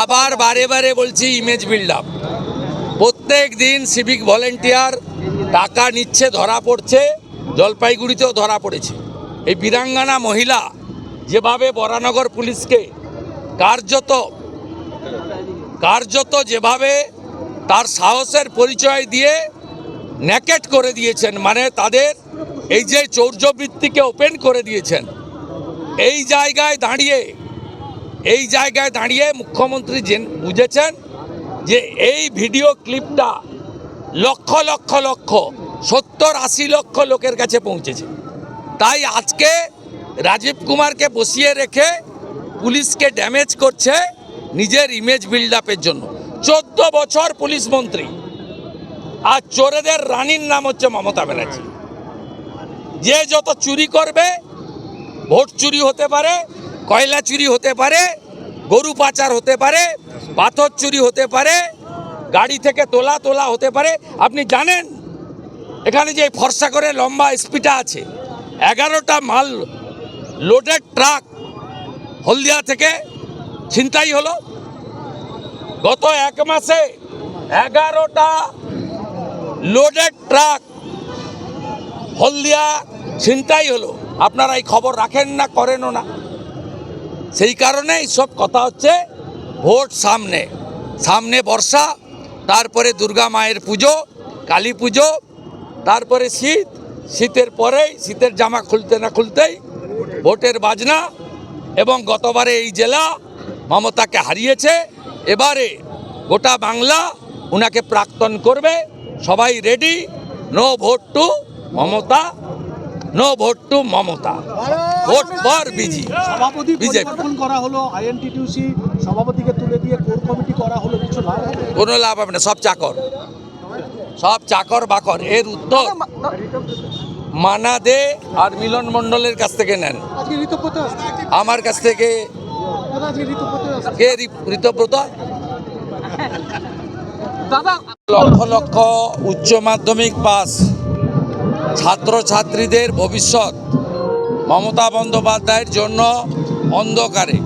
আবার বারে বারে বলছি ইমেজ বিল্ড আপ প্রত্যেক দিন সিভিক ভলেন্টিয়ার টাকা নিচ্ছে, ধরা পড়ছে, জলপাইগুড়িতেও ধরা পড়েছে। এই বীরাঙ্গানা মহিলা যেভাবে বরানগর পুলিশকে কার্যত কার্যত যেভাবে তার সাহসের পরিচয় দিয়ে ন্যাকেট করে দিয়েছেন মানে তাদের এই যে চৌর্যবৃত্তিকে ওপেন করে দিয়েছেন, এই জায়গায় দাঁড়িয়ে এই জায়গায় দাঁড়িয়ে মুখ্যমন্ত্রী বুঝেছেন যে এই ভিডিও ক্লিপটা লক্ষ লক্ষ লক্ষ, সত্তর আশি লক্ষ লোকের কাছে পৌঁছেছে। তাই আজকে রাজীব কুমারকে বসিয়ে রেখে পুলিশকে ড্যামেজ করছে নিজের ইমেজ বিল্ড আপের জন্য। চোদ্দ বছর পুলিশ মন্ত্রী। আর চোরেদের রানীর নাম হচ্ছে মমতা ব্যানার্জি। যে যত চুরি করবে, ভোট চুরি হতে পারে কয়লা চুরি হতে পারে, গরু পাচার হতে পারে, পাথর চুরি হতে পারে, গাড়ি থেকে তোলা তোলা হতে পারে। আপনি জানেন, এখানে যে ফর্সা করে লম্বা স্পিডটা আছে, এগারোটা মাল লোডেড ট্রাক হলদিয়া থেকে ছিনতাই হলো। গত এক মাসে এগারোটা লোডেড ট্রাক হলদিয়া ছিনতাই হলো। আপনারা এই খবর রাখেন না, করেনও না। সেই কারণে সব কথা হচ্ছে ভোট সামনে। সামনে বর্ষা, তারপরে দুর্গা মায়ের পুজো, কালী পুজো, তারপরে শীত, শীতের পরেই, শীতের জামা খুলতে না খুলতেই ভোটের বাজনা এবং গতবারে এই জেলা মমতাকে হারিয়েছে। এবারে গোটা বাংলা উনাকে প্রাক্তন করবে। সবাই ready no vote to Mamata. No vote to Mamata. Vote for BJP. সভাপতি বিজেপি। করা হলো আইএনটিটিউসি সভাপতিকে তুলে দিয়ে কোর কমিটি করা হলো কিছু লাভ কোনো লাভ হবে না সব চাকর। সব চাকর বাকর এর উত্তর মানা দে আর মিলন মণ্ডলের কাছ থেকে নেন। আমার কাছ থেকে কে ঋতব্রত? লক্ষ লক্ষ উচ্চ মাধ্যমিক পাস। ছাত্রছাত্রীদের ভবিষ্যৎ মমতা বন্দ্যোপাধ্যায়ের জন্য অন্ধকারে।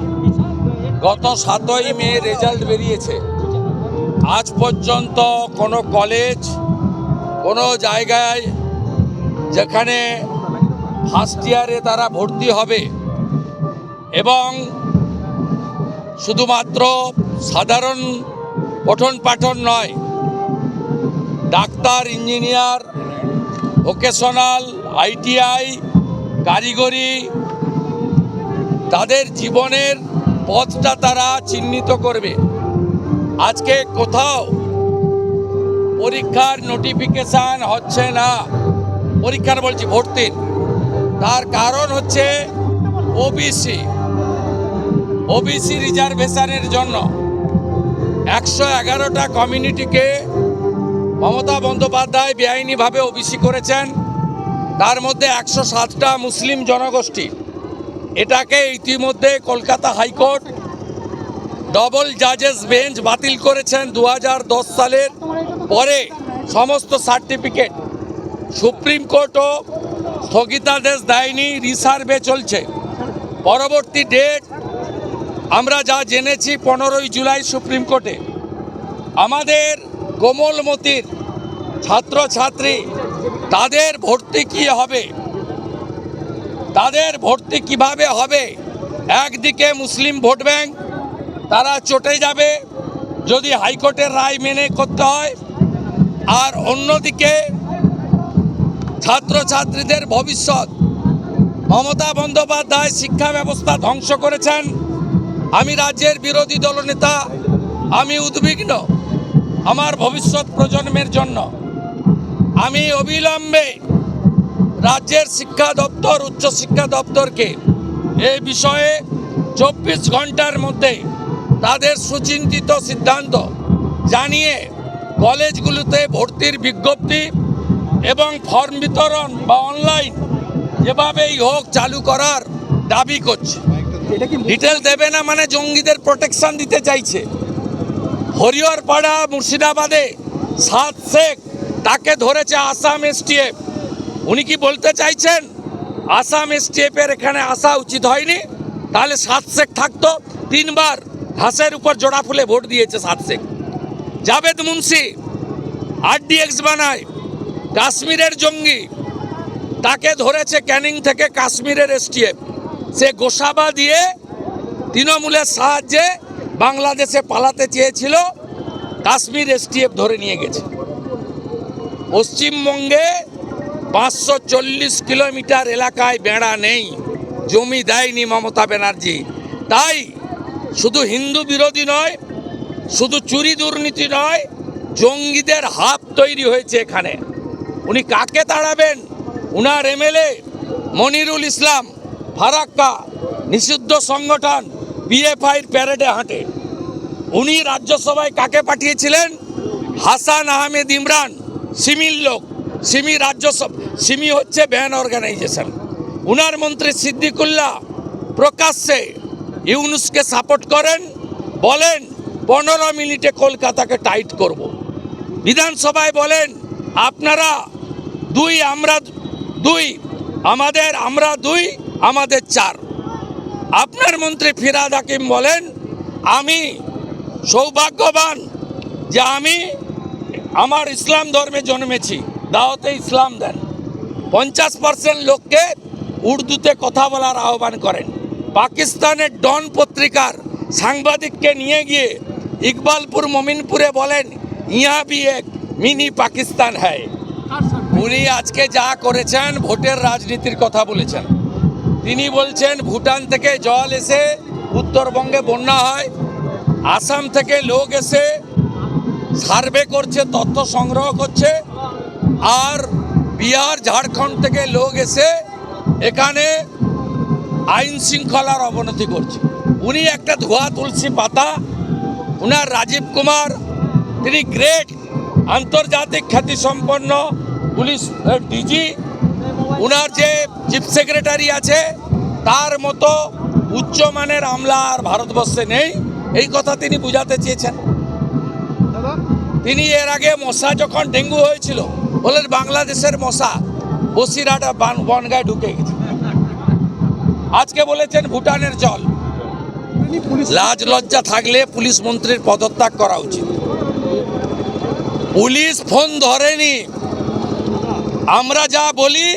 গত সাতই মে রেজাল্ট বেরিয়েছে। আজ পর্যন্ত কোনো কলেজ, কোনো জায়গায় যেখানে ফার্স্ট ইয়ারে তারা ভর্তি হবে এবং শুধুমাত্র সাধারণ পঠন পাঠন নয়, ডাক্তার, ইঞ্জিনিয়ার ভোকেশনাল আইটিআই কারিগরি, তাদের জীবনের পথটা তারা চিহ্নিত করবে। আজকে কোথাও পরীক্ষার নোটিফিকেশান হচ্ছে না। পরীক্ষার বলছি ভর্তির। তার কারণ হচ্ছে ওবিসি ওবিসি রিজার্ভেশনের জন্য একশো এগারোটা কমিউনিটিকে মমতা বন্দ্যোপাধ্যায় বেআইনিভাবে ওবিসি করেছেন। তার মধ্যে একশো সাতটা মুসলিম জনগোষ্ঠী। এটাকে ইতিমধ্যে কলকাতা হাইকোর্ট ডবল জাজেস বেঞ্চ বাতিল করেছেন দু হাজার দশ সালের পরে সমস্ত সার্টিফিকেট। সুপ্রিম কোর্টও স্থগিতাদেশ দেয়নি, রিসার্ভে চলছে। পরবর্তী ডেট আমরা যা জেনেছি পনেরোই জুলাই সুপ্রিম কোর্টে। আমাদের কোমলমতির ছাত্রছাত্রী, তাদের ভর্তি কি হবে? তাদের ভর্তি কীভাবে হবে? একদিকে মুসলিম ভোট ব্যাংক, তারা চটে যাবে যদি হাইকোর্টের রায় মেনে করতে হয়। আর অন্যদিকে ছাত্রছাত্রীদের ভবিষ্যৎ, মমতা বন্দ্যোপাধ্যায় শিক্ষা ব্যবস্থা ধ্বংস করেছেন। আমি রাজ্যের বিরোধী দলনেতা, আমি উদ্বিগ্ন। আমার ভবিষ্যৎ প্রজন্মের জন্য। আমি অবিলম্বে রাজ্যের শিক্ষা দপ্তর উচ্চশিক্ষা দপ্তরকে এই বিষয়ে চব্বিশ ঘণ্টার মধ্যে তাদের সুচিন্তিত সিদ্ধান্ত জানিয়ে কলেজগুলোতে ভর্তির বিজ্ঞপ্তি এবং ফর্ম বিতরণ বা অনলাইন যেভাবেই হোক চালু করার দাবি করছে। ডিটেল দেবে না মানে জঙ্গিদের প্রোটেকশন দিতে চাইছে। হরিহরপাড়া মুর্শিদাবাদে সাত শেখ, তাকে ধরেছে আসাম এসটিএফ। উনি কি বলতে চাইছেন? আসাম এসটিএফের এখানে আসা উচিত হয়নি? তাহলে সাত শেখ থাকতো। তিনবার ঘাসের উপর জোড়া ফুলে ভোট দিয়েছে সাত শেখ। জাভেদ মুন্সি, আরডিএক্স বানায়, কাশ্মীরের জঙ্গি, তাকে ধরেছে ক্যানিং থেকে কাশ্মীরের এসটিএফ। সে গোসাবা দিয়ে তৃণমূলের সাহায্যে বাংলাদেশে পালাতে চেয়েছিল, কাশ্মীর এসটিএফ ধরে নিয়ে গেছে। পশ্চিমবঙ্গে পাঁচশো চল্লিশ কিলোমিটার এলাকায় বেড়া নেই, জমি দেয়নি মমতা ব্যানার্জি। তাই শুধু হিন্দু বিরোধী নয়, শুধু চুরি দুর্নীতি নয়, জঙ্গিদের হাব তৈরি হয়েছে এখানে। উনি কাকে তাড়াবেন? উনার এমএলএ মনিরুল ইসলাম, ফারাক্কা, নিষিদ্ধ সংগঠন। পিএফআইর প্যারেডে হাঁটে। উনি রাজ্যসভায় কাকে পাঠিয়েছিলেন? হাসান আহমেদ ইমরান, সিমির লোক। সিমি রাজ্যসভা, সিমি হচ্ছে ব্যান অর্গানাইজেশন। উনার মন্ত্রী সিদ্দিকুল্লাহ প্রকাশ্যে ইউনুসকে সাপোর্ট করেন, বলেন, পনেরো মিনিটে কলকাতাকে টাইট করব। বিধানসভায় বলেন, আপনারা দুই আমরা দুই, আমাদের আমরা দুই, আমাদের চার। আপনার মন্ত্রী ফিরাদ হাকিম বলেন, আমি সৌভাগ্যবান যে আমি আমার ইসলাম ধর্মে জন্মেছি, দাওয়াতে ইসলাম দেন। পঞ্চাশ পার্সেন্ট লোককে উর্দুতে কথা বলার আহ্বান করেন। পাকিস্তানের ডন পত্রিকার সাংবাদিককে নিয়ে গিয়ে ইকবালপুর মমিনপুরে বলেন ইয়া বি এক মিনি পাকিস্তান হ্যায়। উনি আজকে যা করেছেন, ভোটের রাজনীতির কথা বলেছেন। তিনি বলছেন, ভুটান থেকে জল এসে উত্তরবঙ্গে বন্যা হয়, আসাম থেকে লোক এসে সার্ভে করছে, তথ্য সংগ্রহ করছে, আর বিহার, ঝাড়খণ্ড থেকে লোক এসে এখানে আইন শৃঙ্খলার অবনতি করছে। উনি একটা ধোয়া তুলসী পাতা, উনার রাজীব কুমার, তিনি গ্রেট, আন্তর্জাতিক খ্যাতিসম্পন্ন পুলিশ ডিজি উনার যে চিফ সেক্রেটারি আছে তার মতো উচ্চমানের আমলা আর ভারতবর্ষে নেই। এই কথা তিনি বুঝাতে চেয়েছেন। তিনি এর আগে মশা যখন ডেঙ্গু হয়েছিল বলেন বাংলাদেশের মশা বান- বনগায় ঢুকে গেছে। আজকে বলেছেন ভুটানের জল। লাজ লজ্জা থাকলে পুলিশ মন্ত্রীর পদত্যাগ করা উচিত। পুলিশ ফোন ধরেনি। আমরা যা বলি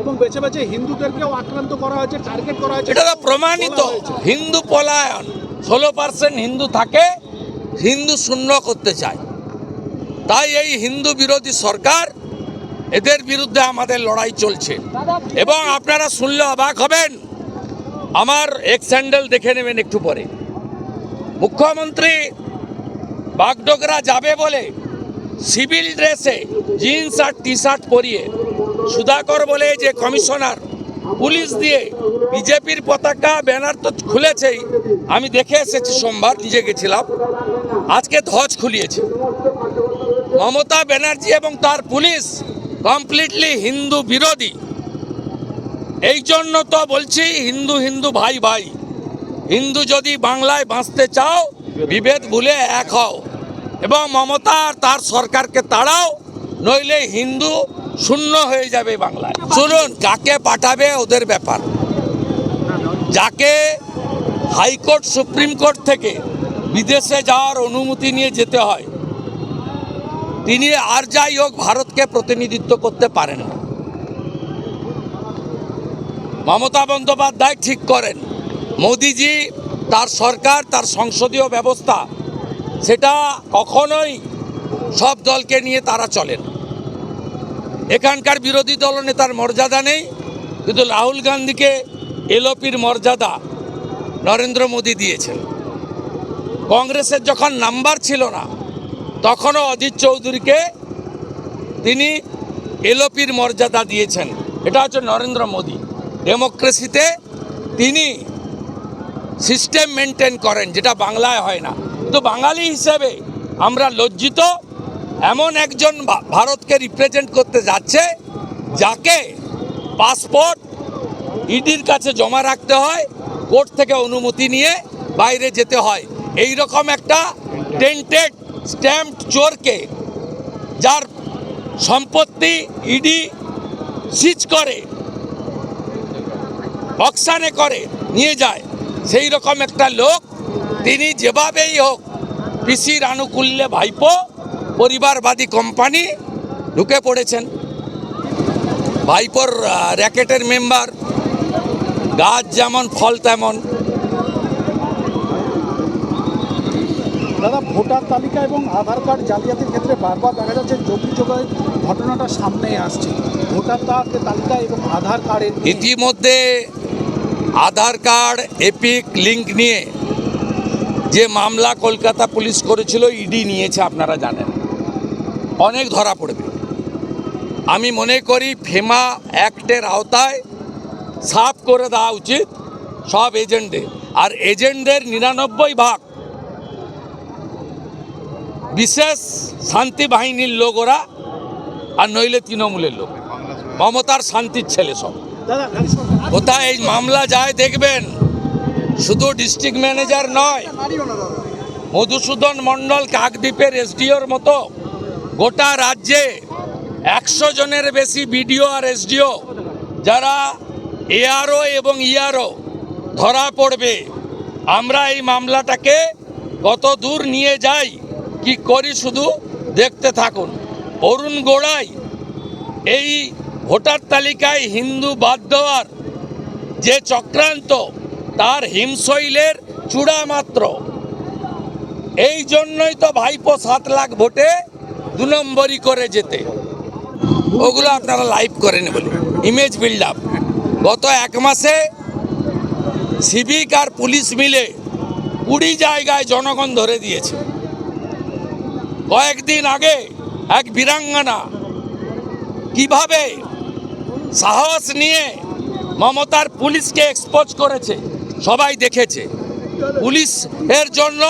এবং বেছে বেছে হিন্দুদেরকেও আক্রান্ত করা হয়েছে টার্গেট করা হয়েছে এটা তো প্রমাণিত। হয়েছে। হিন্দু পলায়ন ষোলো পার্সেন্ট হিন্দু থাকে হিন্দু শূন্য করতে চায়। তাই এই হিন্দু বিরোধী সরকার এদের বিরুদ্ধে আমাদের লড়াই চলছে। এবং আপনারা শুনলে অবাক হবেন। আমার এক্স স্যান্ডেল দেখে নেবেন একটু পরে। মুখ্যমন্ত্রী বাগডোগরা যাবে বলে সিভিল ড্রেসে জিন্স আর টি শার্ট পরিয়ে সুধাকর বলে যে কমিশনার, পুলিশ দিয়ে বিজেপির পতাকা, ব্যানার তো খুলেছেই। আমি দেখে এসেছি, সোমবার নিজে গেছিলাম। আজকে ধ্বজ খুলিয়েছে। মমতা ব্যানার্জি এবং তার পুলিশ কমপ্লিটলি হিন্দু বিরোধী। এই জন্য তো বলছি, হিন্দু হিন্দু ভাই ভাই, হিন্দু যদি বাংলায় বাঁচতে চাও, বিভেদ ভুলে এক হও। এবং মমতা আর তার সরকারকে তাড়াও, নইলে হিন্দু শূন্য হয়ে যাবে বাংলায়। শুনুন যাকে পাঠাবে ওদের ব্যাপার? যাকে হাইকোর্ট, সুপ্রিম কোর্ট থেকে বিদেশে যাওয়ার অনুমতি নিয়ে যেতে হয়, তিনি আর যাই হোক ভারতকে প্রতিনিধিত্ব করতে পারেন না। মমতা বন্দ্যোপাধ্যায় ঠিক করেন। মোদিজি তার সরকার, তার সংসদীয় ব্যবস্থা, সেটা কখনোই সব দলকে নিয়ে তারা চলেন। এখানকার বিরোধী দলনেতার মর্যাদা নেই, কিন্তু রাহুল গান্ধীকে এলোপির মর্যাদা নরেন্দ্র মোদী দিয়েছেন। কংগ্রেসের যখন নাম্বার ছিল না, তখনও অজিত চৌধুরীকে তিনি এলোপির মর্যাদা দিয়েছেন। এটা হচ্ছে নরেন্দ্র মোদী। ডেমোক্রেসিতে তিনি সিস্টেম মেনটেন করেন, যেটা বাংলায় হয় না। কিন্তু বাঙালি হিসেবে আমরা লজ্জিত এমন একজন ভারতকে রিপ্রেজেন্ট করতে যাচ্ছে, যাকে পাসপোর্ট ইডির কাছে জমা রাখতে হয়, কোর্ট থেকে অনুমতি নিয়ে বাইরে যেতে হয়। এই রকম একটা টেন্টেড স্ট্যাম্প চোরকে, যার সম্পত্তি ইডি সিজ করে অকশানে করে, নিয়ে যায়। সেই রকম একটা লোক, তিনি যেভাবেই হোক, পিসির আনুকূল্যে ভাইপো পরিবারবাদী কোম্পানি ঢুকে পড়েছেন। ভাইপোর র্যাকেটের মেম্বার গাছ যেমন ফল তেমন। দাদা ভোটার তালিকা এবং আধার কার্ড জালিয়াতির ক্ষেত্রে বারবার দেখা যাচ্ছে যোগী যোগের ঘটনাটা সামনে আসছে। ভোটার তালিকা এবং আধার কার্ডের ইতিমধ্যে আধার কার্ড এপিক লিঙ্ক নিয়ে যে মামলা কলকাতা পুলিশ করেছিল ইডি নিয়েছে আপনারা জানেন। অনেক ধরা পড়বে। আমি মনে করি ফেমা অ্যাক্টের আওতায় সাফ করে দেওয়া উচিত সব এজেন্টদের। আর এজেন্টদের নিরানব্বই ভাগ বিশেষ শান্তি বাহিনীর লোক ওরা, আর নইলে তৃণমূলের লোক। মমতার শান্তির ছেলে সব। কোথায় এই মামলা যায় দেখবেন? শুধু ডিস্ট্রিক্ট ম্যানেজার নয়, মধুসূদন মণ্ডল কাকদ্বীপের এসডিওর মতো গোটা রাজ্যে একশো জনের বেশি বিডিও আর এসডিও যারা এআরও এবং ইআরও ধরা পড়বে। আমরা এই মামলাটাকে কত দূর নিয়ে যাই, কি করি শুধু দেখতে থাকুন। অরুণ গোড়াই এই ভোটার তালিকায় হিন্দু বাদ দেওয়ার যে চক্রান্ত, তার হিমশৈলের চূড়া মাত্র এই জন্যই তো ভাইপো সাত লাখ ভোটে দু নম্বরই করে যেতে। ওগুলো আপনারা লাইভ করেন বলে ইমেজ বিল্ড আপ গত এক মাসে সিভিক আর পুলিশ মিলে কুড়ি জায়গায় জনগণ ধরে দিয়েছে। কয়েকদিন আগে এক বীরাঙ্গনা কীভাবে সাহস নিয়ে মমতার পুলিশকে এক্সপোজ করেছে, সবাই দেখেছে। পুলিশ এর জন্য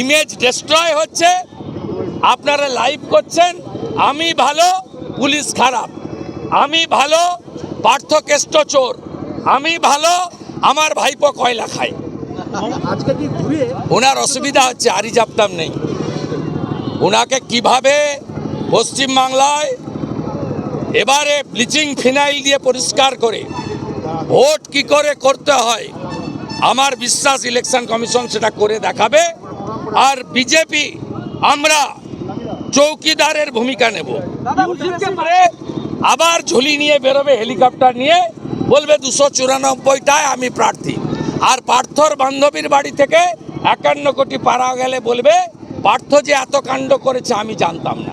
ইমেজ ডিস্ট্রয় হচ্ছে। আপনারা লাইভ করছেন আমি ভালো পুলিশ খারাপ। আমি ভালো পার্থকেষ্ট চোর। আমি ভালো আমার ভাইপো কয়লা খায়। ওনার অসুবিধা হচ্ছে আরি জাপতাম নেই। ওনাকে কীভাবে পশ্চিমবাংলায় এবারে ব্লিচিং ফিনাইল দিয়ে পরিষ্কার করে ভোট কি করে করতে হয় আমার বিশ্বাস ইলেকশন কমিশন সেটা করে দেখাবে। আর বিজেপি আমরা চৌকিদারের ভূমিকা নেব। পরে আবার ঝুলি নিয়ে বেরোবে হেলিকপ্টার নিয়ে বলবে দুশো চুরানব্বইটায় আমি প্রার্থী। আর পার্থর বান্ধবীর বাড়ি থেকে একান্ন কোটি পাড়া গেলে বলবে পার্থ যে এত কাণ্ড করেছে আমি জানতাম না।